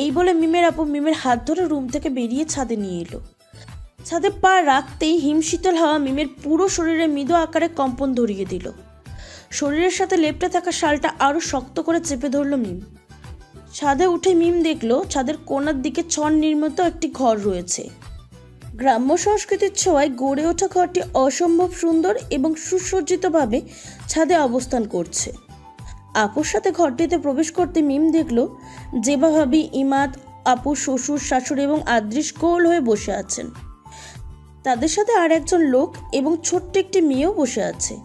এই বলে মিমের আপু মিমের হাত ধরে রুম থেকে বেরিয়ে ছাদে নিয়ে এলো। ছাদে পা রাখতেই হিমশীতল হাওয়া মিমের পুরো শরীরে মৃদু আকারে কম্পন ধরিয়ে দিল। শরীরের সাথে লেপটে থাকা শালটা আরও শক্ত করে চেপে ধরল মিম। ছাদে উঠে মিম দেখল ছাদের কোনার দিকে ছন নির্মিত একটি ঘর রয়েছে। গ্রাম্য সংস্কৃতির ছোঁয়ায় গড়ে ওঠা ঘরটি অসম্ভব সুন্দর এবং সুসজ্জিতভাবে ছাদে অবস্থান করছে। আপুর সাথে ঘরটিতে প্রবেশ করতে মিম দেখল জেবা ভাবি ইমাদ আপু শ্বশুর শাশুড়ি এবং আদৃশ গোল হয়ে বসে আছেন। তাদের সাথে আর একজন লোক এবং ছোট্ট একটি মেয়েও বসে আছে।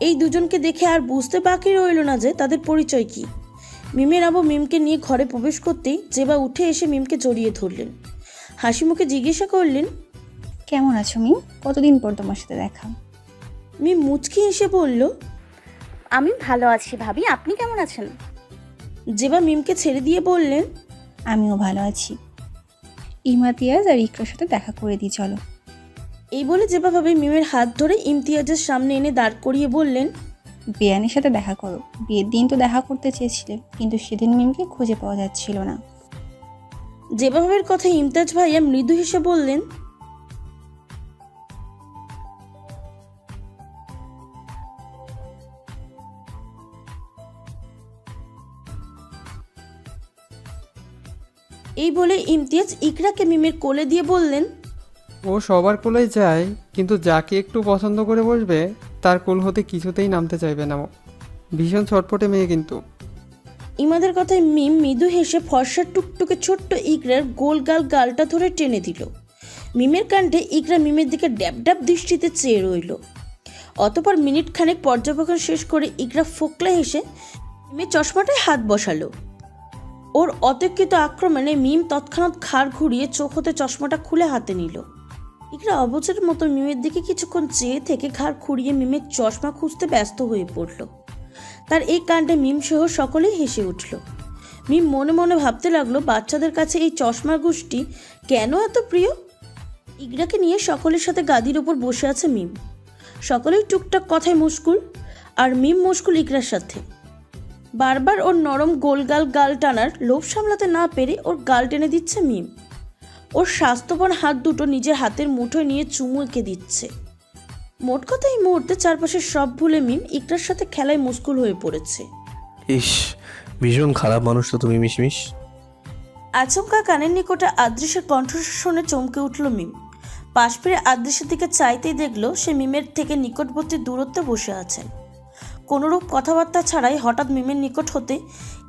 এই দুজনকে দেখে আর বুঝতে বাকি রইল না যে তাদের পরিচয় কি। মিমের আবু মিমকে নিয়ে ঘরে প্রবেশ করতেই জেবা উঠে এসে মিমকে জড়িয়ে ধরলেন। হাসি মুখে জিজ্ঞাসা করলেন কেমন আছো মিম? কতদিন পর তোমার সাথে দেখা? মিম মুচকি এসে বলল আমি ভালো আছি ভাবি, আপনি কেমন আছেন? জেবা মিমকে ছেড়ে দিয়ে বললেন, আমিও ভালো আছি। ইমাতিয়াজ আর ইকরার সাথে দেখা করে দিই, চলো। এই বলে জেবা ভাবে মিমের হাত ধরে ইমতিয়াজের সামনে এনে দাঁড় করিয়ে বললেন, বিয়ানের সাথে দেখা করো। বিয়ের দিন তো দেখা করতে চেয়েছিলে, কিন্তু সেদিন মিমকে খুঁজে পাওয়া যাচ্ছিল না। ভাবের কথা ইমতাজ ভাইয়া মৃদু হেসে বললেন এই বলে ইমতিয়াজ ইকরাকে মিমের কোলে দিয়ে বললেন ও সবার কোলেই যায় কিন্তু যাকে একটু পছন্দ করে বসবে তার কোল হতে কিছুতেই নামতে চাইবে না ও। ভীষণ ছটপটে মেয়ে কিন্তু। ইমাদের কথায় মিম মৃদু হেসে ফর্সা টুকটুকে ছোট্ট ইকরার গোল গাল গালটা ধরে টেনে দিল। মিমের কাণ্ডে ইকরা মিমের দিকে ড্যাব ড্যাব দৃষ্টিতে চেয়ে রইল। অতপর মিনিট খানেক পর্যবেক্ষণ শেষ করে ইকরা ফোকলা হেসে মিমের চশমাটায় হাত বসালো। ওর অতর্কিত আক্রমণে মিম তৎক্ষণাৎ ঘাড় ঘুরিয়ে চোখ হতে চশমাটা খুলে হাতে নিল। ইকরা অবচের মতো মিমের দিকে কিছুক্ষণ চেয়ে থেকে ঘাড় খুঁড়িয়ে মিমের চশমা খুঁজতে ব্যস্ত হয়ে পড়ল। তার এই কাণ্ডে মিম সহ সকলেই হেসে উঠল। মিম মনে মনে ভাবতে লাগল, বাচ্চাদের কাছে এই চশমার গোষ্ঠী কেন এত প্রিয়? ইগরাকে নিয়ে সকলের সাথে গাদির ওপর বসে আছে মিম। সকলেই টুকটাক কথায় মুশকুল, আর মিম মুশকুল ইগরার সাথে। বারবার ওর নরম গোলগাল গাল টানার লোভ সামলাতে না পেরে ওর গাল টেনে দিচ্ছে মিম। ওর স্বাস্থ্যবান হাত দুটো নিজের হাতের মুঠোয় নিয়ে চুমু এঁকে দিচ্ছে। মোট কথা এই মুহূর্তে চারপাশের সব ভুলে মিম ইকরার সাথে খেলায় মুশকুল হয়ে পড়েছে। ইস ভীষণ খারাপ মানুষ তো তুমি মিশমিশ। আচমকা কানের নিকটে আদৃশের কণ্ঠস্বর শুনে চমকে উঠল মিম। পাশ ফিরে আদৃশের দিকে চাইতেই দেখল সে মিমের থেকে নিকটবর্তী দূরত্বে বসে আছেন। কোনোরূপ কথাবার্তা ছাড়াই হঠাৎ মিমের নিকট হতে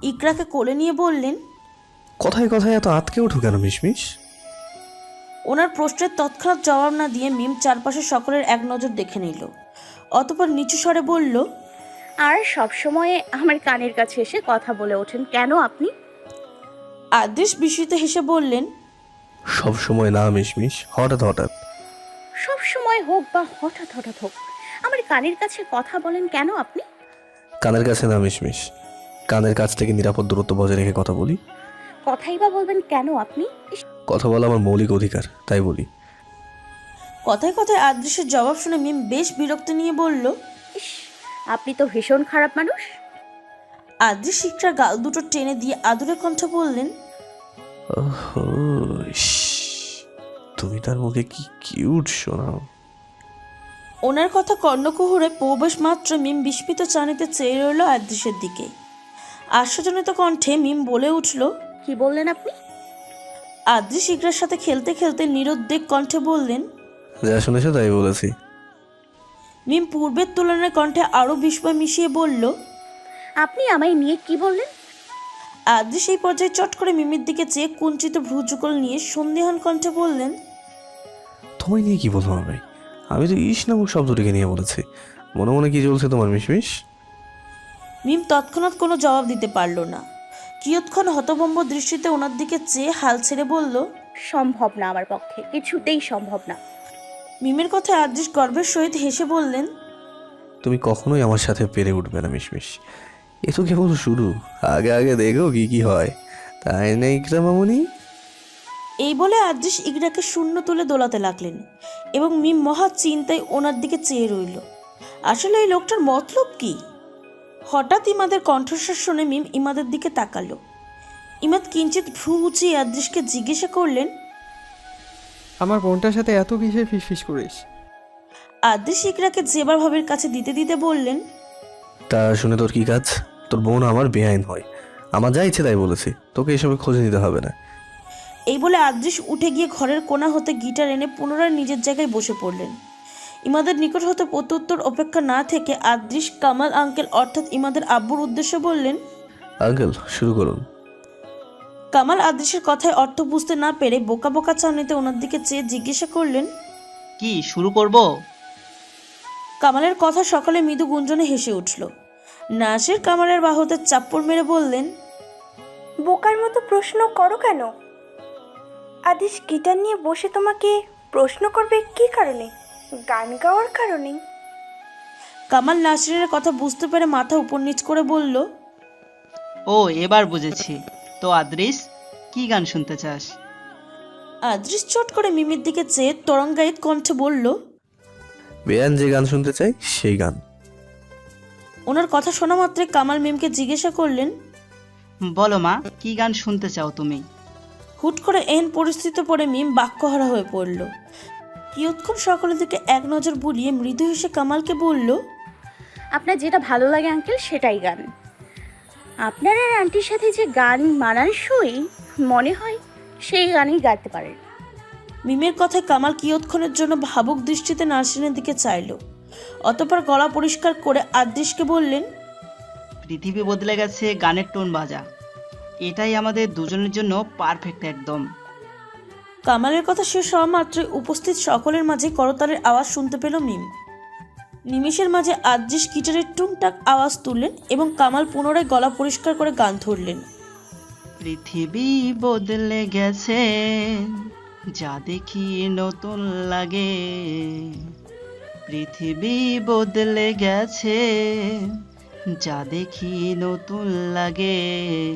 ইকরাকে কোলে নিয়ে বললেন কথায় কথায় এত আতকে ওঠো কেন মিশমিশ? ওনার প্রশ্নের তৎক্ষণাৎ জবাব না দিয়ে মিম চারপাশে সকলের এক নজর দেখে নিল। অতপর নিচু স্বরে বলল আর সব সময় আমার কানের কাছে এসে কথা বলে ওঠেন কেন আপনি? আদৃশ বিস্মিত হেসে বললেন সব সময় না মিশমিশ হঠাৎ হঠাৎ। সব সময় হোক বা হঠাৎ হঠাৎ হোক আমার কানের কাছে কথা বলেন কেন আপনি? কানের কাছে না মিশমিশ। কানের কাছ থেকে নিরাপদ দূরত্ব বজায় রেখে কথা বলি। কথাই বা বলবেন কেন আপনি? ইস, কথা বলা আমার মৌলিক অধিকার তাই বলি। কথায় কথায় আদৃশের জবাব শুনে মিম বেশ বিরক্ত নিয়ে বলল ইস আপনি তো ভীষণ খারাপ মানুষ। আদৃশ ইকরার গাল দুটো টেনে দিয়ে আদুরে কণ্ঠ বললেন ওহো, ইস, তুমি তার মুখে কি কিউট শোনাও। ওনার কথা কর্ণকুহরে প্রবেশ মাত্র মিম বিস্মিত চানিতে চেয়ে রইল আদৃশের দিকে। আশ্চর্যজনিত কণ্ঠে মিম বলে উঠল কি বললেন আপনি? আদৃশ ইকরার সাথে খেলতে খেলতে নিরুদ্বেগ কণ্ঠে বললেন যা শুনেছো তাই বলেছি। মিম পূর্বের তুলনায় কণ্ঠে আরও বিস্ময় মিশিয়ে বলল আপনি আমায় নিয়ে কি বললেন? আদৃশ এই পর্যায়ে চট করে মিমির দিকে চেয়ে কুঞ্চিত ভ্রুযুগল নিয়ে সন্দেহান কণ্ঠে বললেন তোমায় নিয়ে কি বলব আমি? আমি তো ইস নামক শব্দটিকে নিয়ে বলেছি। মনে মনে কি চলছে তোমার মিশমিশ? মিম তৎক্ষণাৎ কোনো জবাব দিতে পারল না। কিয়ৎক্ষণ হতভম্ব দৃষ্টিতে ওনার দিকে চেয়ে হাল ছেড়ে বলল সম্ভব না আমার পক্ষে কিছুতেই সম্ভব না। মিমের কথায় আদৃশ গর্বের সহিত হেসে বললেন তুমি কখনোই আমার সাথে পেরে উঠবে না মিশমিশ। এ তো কেবল শুরু আগে আগে দেখো কি কি হয়। তাই না ইকরা মামুনি এই বলে আদৃশ ইগরাকে শূন্য তুলে দোলাতে লাগলেন এবং মিম মহা চিন্তায় ওনার দিকে চেয়ে রইল। আসলে এই লোকটার মতলব কি? হঠাৎ ইমাদের কণ্ঠস্বর শুনে মিম ইমাদের দিকে তাকালো। ইমাদ কিঞ্চিত ভ্রু উঁচিয়ে আদৃশকে জিজ্ঞাসা করলেন আমার বোনটার সাথে এত কিসের ফিসফিস করিস। আদৃশ ইকরাকে জেবার ভাবের কাছে দিতে দিতে বললেন তা শুনে তোর কি কাজ? তোর বোন আমার বেআইন হয়। আমার যা ইচ্ছে তাই বলেছি। তোকে এসবে খোঁজ নিতে হবে না। এই বলে আদৃশ উঠে গিয়ে ঘরের কোণা হতে গিটার এনে পুনরায় নিজের জায়গায় বসে পড়লেন। ইমাদের নিকট হতে প্রত্যুত্তর অপেক্ষা না থেকে আদৃশ কামাল আঙ্কেল অর্থাৎ ইমাদের আব্বুর উদ্দেশ্যে বললেন আঙ্কেল শুরু করুন। কামাল আদৃশের কথায় অর্থ বুঝতে না পেরে বোকা বোকা চাউনিতে ওনার দিকে চেয়ে জিজ্ঞাসা করলেন কি শুরু করব? কামালের কথা সকালে মৃদু গুঞ্জনে হেসে উঠল। নাসির কামালের বাহুতে চাপ্পড় মেরে বললেন বোকার মতো প্রশ্ন করো কেন? আদিস গিটার নিয়ে বসে তোমাকে প্রশ্ন করবে কি কারণে? গান গাওয়ার কারণে? কামাল নাসিরের কথা বুঝতে পেরে মাথা উপর নিচ করে বলল ও এবার বুঝেছি। তো আদ্রিস কি গান শুনতে চাস? আদৃশ চট করে মিমির দিকে চেয়ে তরঙ্গায়িত কণ্ঠে বলল বেআইন যে গান শুনতে চাই সেই গান। ওনার কথা শোনা মাত্রে কামাল মিমকে জিজ্ঞাসা করলেন বলো মা কি গান শুনতে চাও তুমি? হুট করে এন পরিস্থিতি পড়ে মিম বাক্যহারা হয়ে পড়ল। কিয়ৎক্ষণ সকলের দিকে এক নজর বুলিয়ে মৃদু হেসে কামালকে বলল আপনার যেটা ভালো লাগে আঙ্কেল সেটাই গান। আপনার আর আন্টির সাথে যে গান মানানসই মনে হয় সেই গানই গাইতে পারেন। মিমের কথায় কামাল কিয়ৎক্ষণের জন্য ভাবুক দৃষ্টিতে নার্সিনের দিকে চাইল। অতপর গলা পরিষ্কার করে আদৃশকে বললেন পৃথিবী বদলে গেছে গানের টোন বাজা। এটাই আমাদের দুজনের জন্য পারফেক্ট একদম। কামালের কথা শেষ হওয়া মাত্রই উপস্থিত সকলের মাঝে করতালের আওয়াজ শুনতে পেল মিম। নিমেষের মাঝে আদৃশ গিটারের টুংটাক আওয়াজ তুললেন এবং কামাল পুনরায় গলা পরিষ্কার করে গান ধরলেন। পৃথিবী বদলে গেছে যা দেখি নতুন লাগে। পৃথিবী বদলে গেছে যা দেখি নতুন লাগে।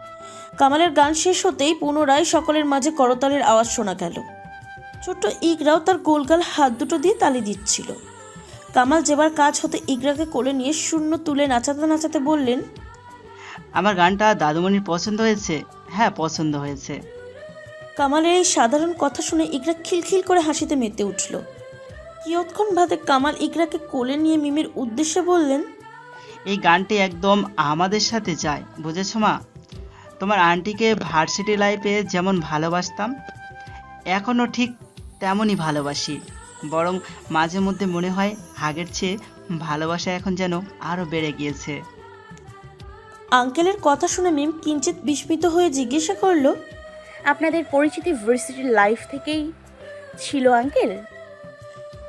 কামালের গান শেষ হতেই পুনরায় সকলের মাঝে করতালের আওয়াজ শোনা গেল। ছোট্ট ইগরাও তার গোলগাল হাত দুটো দিয়ে তালি দিচ্ছিল। কামাল যেবার কাজ হতে ইগরাকে কোলে নিয়ে শূন্য তুলে নাচাতে নাচাতে বললেন আমার গানটা দাদুমণির পছন্দ হয়েছে। হ্যাঁ পছন্দ হয়েছে। কামালের এই সাধারণ কথা শুনে ইগরা খিলখিল করে হাসিতে মেতে উঠল। কিয়ৎক্ষণ বাদে কামাল ইগরাকে কোলে নিয়ে মিমের উদ্দেশ্যে বললেন এই গানটি একদম আমাদের সাথে যায় বুঝেছ মা? তোমার আন্টিকে ভার্সিটি লাইফে যেমন ভালোবাসতাম এখনও ঠিক তেমনই ভালোবাসি। বরং মাঝে মধ্যে মনে হয় আগের চেয়ে ভালোবাসা এখন যেন আরও বেড়ে গিয়েছে। আঙ্কেলের কথা শুনে মিম কিঞ্চিত বিস্মিত হয়ে জিজ্ঞাসা করল আপনাদের পরিচিতি ভার্সিটির লাইফ থেকেই ছিল আঙ্কেল?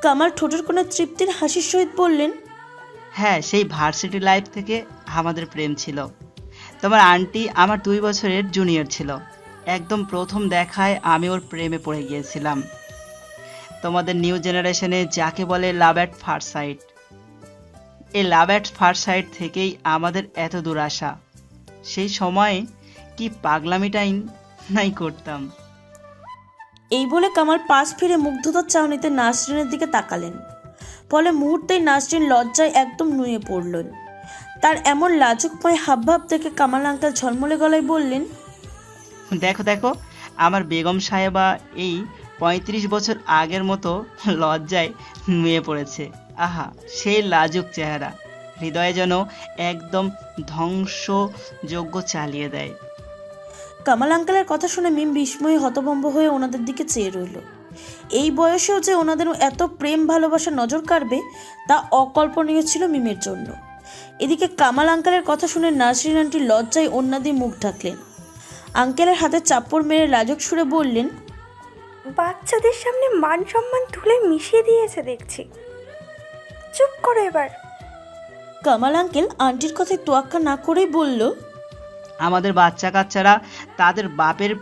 কামাল ঠোঁটের কোনো তৃপ্তির হাসির সহিত বললেন হ্যাঁ সেই ভার্সিটি লাইফ থেকে আমাদের প্রেম ছিল। তোমার আন্টি আমার দুই বছরের জুনিয়র ছিল। একদম প্রথম দেখায় আমি ওর প্রেমে পড়ে গিয়েছিলাম। তোমাদের নিউ জেনারেশনে যাকে বলে লাভ অ্যাট ফার্স্ট সাইট এই লাভ অ্যাট ফার্স্ট সাইট থেকেই আমাদের এত দূর আসা। সেই সময় কি পাগলামিটাই নাই করতাম। এই বলে কামাল পাশ ফিরে মুগ্ধতার চাউনিতে নাসরিনের দিকে তাকালেন। ফলে মুহূর্তেই নাসরিন লজ্জায় একদম নুয়ে পড়লেন। তার এমন লাজুকময় হাবভাব দেখে কামাল আঙ্কেল ঝলমলে গলায় বললেন দেখো দেখো আমার বেগম সাহেবা এই পঁয়ত্রিশ বছর আগের মতো লজ্জায় নুয়ে পড়েছে। আহা সেই লাজুক চেহারা। হৃদয়ে যেন একদম ধ্বংসযোগ্য চালিয়ে দেয়। কামাল আঙ্কেলের কথা শুনে মিম বিস্ময়ে হতভম্ব হয়ে ওনাদের দিকে চেয়ে রইল। এই বয়সেও যে ওনাদের এত প্রেম ভালোবাসা নজর কাড়বে তা অকল্পনীয় ছিল মিমের জন্য। এদিকে কামাল আঙ্কেলের কথা শুনে নাসরিন আন্টি লজ্জায় অন্যা দিয়ে মুখ ঢাকলেন। আঙ্কেলের হাতে চাপ্পড় মেরে লাজক সুরে বললেন বাচ্চাদের সামনে মান সম্মান তুলে মিশিয়ে দিয়েছে দেখছি। চুপ করো এবার। কামাল আঙ্কেল আন্টির কথায় তোয়াক্কা না করেই বলল আমাদের বাচ্চা কাচ্চারা তাদের বাপের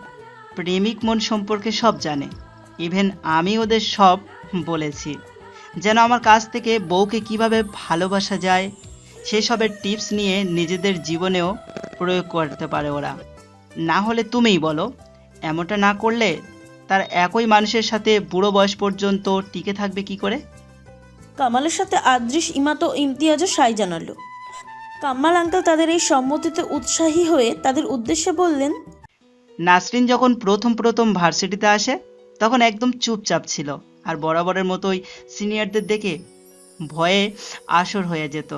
প্রেমিক মন সম্পর্কে সব জানে। ইভেন আমি ওদের সব বলেছি। যেন আমার কাছ থেকে বউকে কীভাবে ভালোবাসা যায় সেসবের টিপস নিয়ে নিজেদের জীবনেও প্রয়োগ করতে পারে ওরা। না হলে তুমিই বলো এমনটা না করলে তার একই মানুষের সাথে বুড়ো বয়স পর্যন্ত টিকে থাকবে কি করে? কামালের সাথে আদৃশ ইমাত ইমতিয়াজও সাই জানালো। কামাল আঙ্কেল তাদের এই সম্মতিতে উৎসাহী হয়ে তাদের উদ্দেশ্যে বললেন নাসরিন যখন প্রথম প্রথম ভার্সিটিতে আসে তখন একদম চুপচাপ ছিল আর বরাবরের মতোই সিনিয়রদের দেখে ভয়ে আসর হয়ে যেত।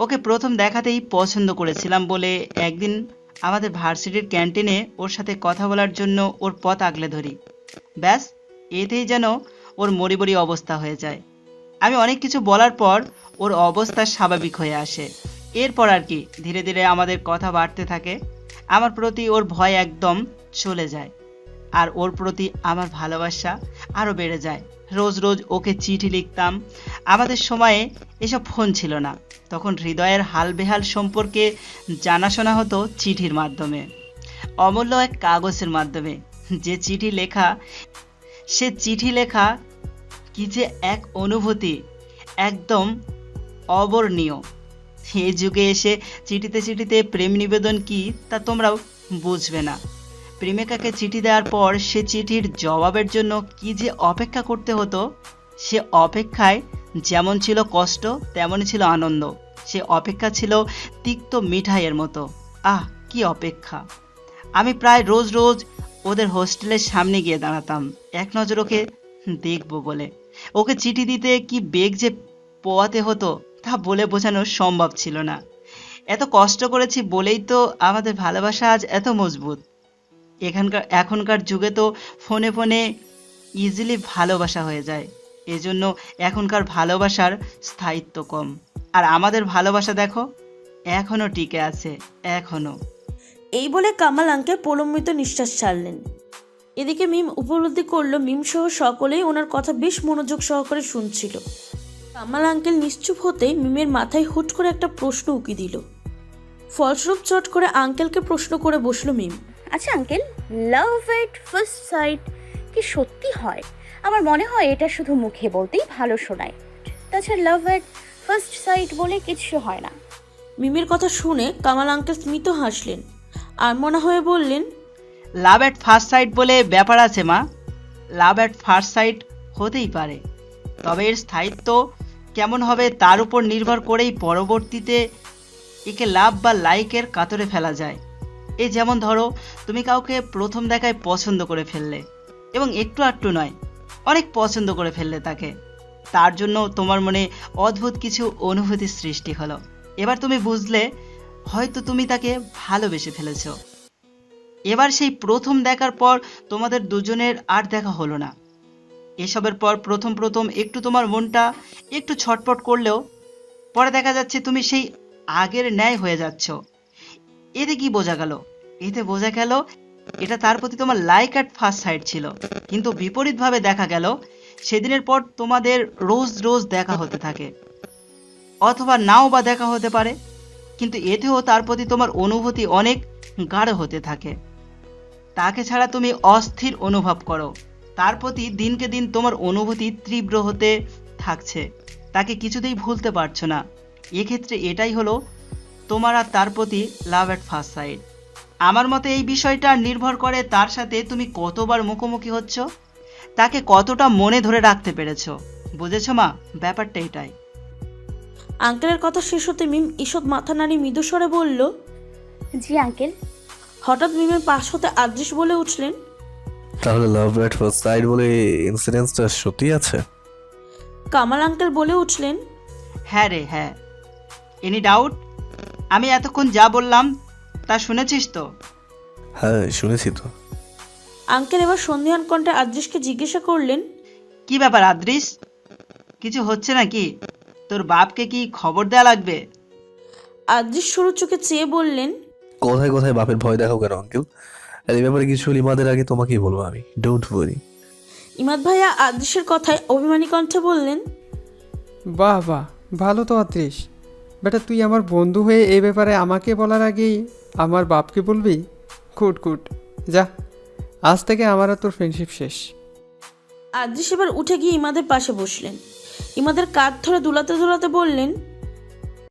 ওকে প্রথম দেখাতেই পছন্দ করেছিলাম বলে একদিন আমাদের ভার্সিটির ক্যান্টিনে ওর সাথে কথা বলার জন্য ওর পথ আগলে ধরি। ব্যাস, এতেই যেন ওর মরিবরি অবস্থা হয়ে যায়। আমি অনেক কিছু বলার পর ওর অবস্থা স্বাভাবিক হয়ে আসে। এরপর আর কি ধীরে ধীরে আমাদের কথা বাড়তে থাকে। আমার প্রতি ওর ভয় একদম চলে যায়। আর ওর প্রতি আমার ভালোবাসা আরও বেড়ে যায়। রোজ রোজ ওকে চিঠি লিখতাম। আমাদের সময়ে এসব ফোন ছিল না। তখন হৃদয়ের হাল বেহাল সম্পর্কে জানাশোনা হতো চিঠির মাধ্যমে। অমূল্য এক কাগজের মাধ্যমে। যে চিঠি লেখা, সে চিঠি লেখা কি যে এক অনুভূতি, একদম অবর্ণীয়। এই যুগে এসে চিঠিতে চিঠিতে প্রেম নিবেদন কি তা তোমরাও বুঝবে না। প্রেমিকাকে চিঠি দেওয়ার পর সে চিঠির জবাবের জন্য কি যে অপেক্ষা করতে হতো, সে অপেক্ষায় যেমন ছিল কষ্ট, তেমনই ছিল আনন্দ। সে অপেক্ষা ছিল তিক্ত মিঠাইয়ের মতো। আহ, কি অপেক্ষা। আমি প্রায় রোজ রোজ ওদের হোস্টেলের সামনে গিয়ে দাঁড়াতাম। এক নজর ওকে দেখব বলে। ওকে চিঠি দিতে কি বেগ যে পোয়াতে হতো, তা বলে বোঝানো সম্ভব ছিল না। এত কষ্ট করেছি বলেই তো আমাদের ভালোবাসা আজ এত মজবুত। এখানকার, এখনকার যুগে তো ফোনে ফোনে ইজিলি ভালোবাসা হয়ে যায়। এজন্য এখনকার ভালোবাসার স্থায়িত্ব কম। আর আমাদের ভালোবাসা দেখো, এখনও টিকে আছে, এখনও। এই বলে কামাল আঙ্কেল প্রলম্বিত নিঃশ্বাস ছাড়লেন। এদিকে মিম উপলব্ধি করল, মিম সহ সকলেই ওনার কথা বেশ মনোযোগ সহকারে শুনছিল। কামাল আঙ্কেল নিশ্চুপ হতেই মিমের মাথায় হুট করে একটা প্রশ্ন উকি দিল। ফলস্বরূপ চট করে আঙ্কেলকে প্রশ্ন করে বসল মিম। আচ্ছা uncle love at first sight কি সত্যি হয়? আমার মনে হয় এটা শুধু মুখে বলতেই ভালো শোনায়। তাছাড়া লাভ এট ফার্স্ট সাইট বলে কিছু হয় না। মিমির কথা শুনে কামাল আঙ্কেল স্মিত হাসলেন আর মনে হয়ে বললেন লাভ অ্যাট ফার্স্ট সাইট বলে ব্যাপার আছে মা। লাভ অ্যাট ফার্স্ট সাইট হতেই পারে। তবে এর স্থায়িত্ব কেমন হবে তার উপর নির্ভর করেই পরবর্তীতে একে লাভ বা লাইকের কাতরে ফেলা যায়। এই যেমন ধরো, তুমি কাউকে প্রথম দেখায় পছন্দ করে ফেললে, এবং একটু আটটু নয়, অনেক পছন্দ করে ফেললে তাকে। তার জন্য তোমার মনে অদ্ভুত কিছু অনুভূতির সৃষ্টি হলো। এবার তুমি বুঝলে, হয়তো তুমি তাকে ভালোবেসে ফেলেছ। এবার সেই প্রথম দেখার পর তোমাদের দুজনের আর দেখা হলো না। এসবের পর প্রথম প্রথম একটু তোমার মনটা একটু ছটপট করলেও, পরে দেখা যাচ্ছে তুমি সেই আগের ন্যায় হয়ে যাচ্ছ। এতে কি বোঝা গেল? এতে বোঝা গেল এটা তার প্রতি তোমার লাইক অ্যাট ফার্স্ট সাইড ছিল। কিন্তু বিপরীতভাবে দেখা গেল, সেদিনের পর তোমাদের রোজ রোজ দেখা হতে থাকে। অথবা নাও বা দেখা হতে পারে, কিন্তু এতেও তার প্রতি তোমার অনুভূতি অনেক গাঢ় হতে থাকে। তাকে ছাড়া তুমি অস্থির অনুভব করো। তার প্রতি দিনকে দিন তোমার অনুভূতি তীব্র হতে থাকছে। তাকে কিছুতেই ভুলতে পারছ না। এক্ষেত্রে এটাই হলো তোমার আর তার প্রতি লাভ অ্যাট ফার্স্ট সাইড আমার মতে এই বিষয়টা নির্ভর করে তার সাথে তুমি কতবার মুখোমুখি হচ্ছ তাকে কতটা মনে ধরে রাখতে পেরেছ। বুঝেছ মা? ব্যাপারটা এটাই। আঙ্কেলের কথা শেষ হতে মিম ঈষৎ মাথা নাড়ি মৃদুস্বরে বলল জি আঙ্কেল। হঠাৎ মিমের পাশ হতে আদৃশ বলে উঠলেন তাহলে লাভ অ্যাট ফার্স্ট সাইড বলে ইনসিডেন্সটা সত্যি আছে? কামাল আঙ্কেল বলে উঠলেন হ্যাঁ রে হ্যাঁ। এনি ডাউট আমি এতক্ষণ যা বললাম তা শুনেছিস তো? হ্যাঁ শুনেছি তো। আঙ্কেল এবার সন্ধিহান কণ্ঠে আদ্রিসকে জিজ্ঞাসা করলেন। কি ব্যাপার আদ্রিস? কিছু হচ্ছে নাকি? তোর বাপকে কি খবর দেয়া লাগবে? আদ্রিস সরু চোখে চেয়ে বললেন কোথায় কোথায় বাপের ভয় দেখাও কেন আঙ্কেল? আর এই ব্যাপারে কিছু লিমাদের আগে তোমাকেই বলব আমি। ডোন্ট ওয়ারি ইমাদ ভাইয়া আদ্রিসের কথায় অভিমানী কণ্ঠে বললেন বাহ বাহ। ভালো তো আত্রিস বেটা, তুই আমার বন্ধু হয়ে এই ব্যাপারে আমাকে বলার আগেই আমার বাপকে বলবি? কুট কুট যা, আজ থেকে আমার তোর ফ্রেন্ডশিপ শেষ। আদ্রিস এবার উঠে গিয়ে ইমাদের পাশে বসলেন। ইমাদের কাঁধ ধরে দুলাতে দুলাতে বললেন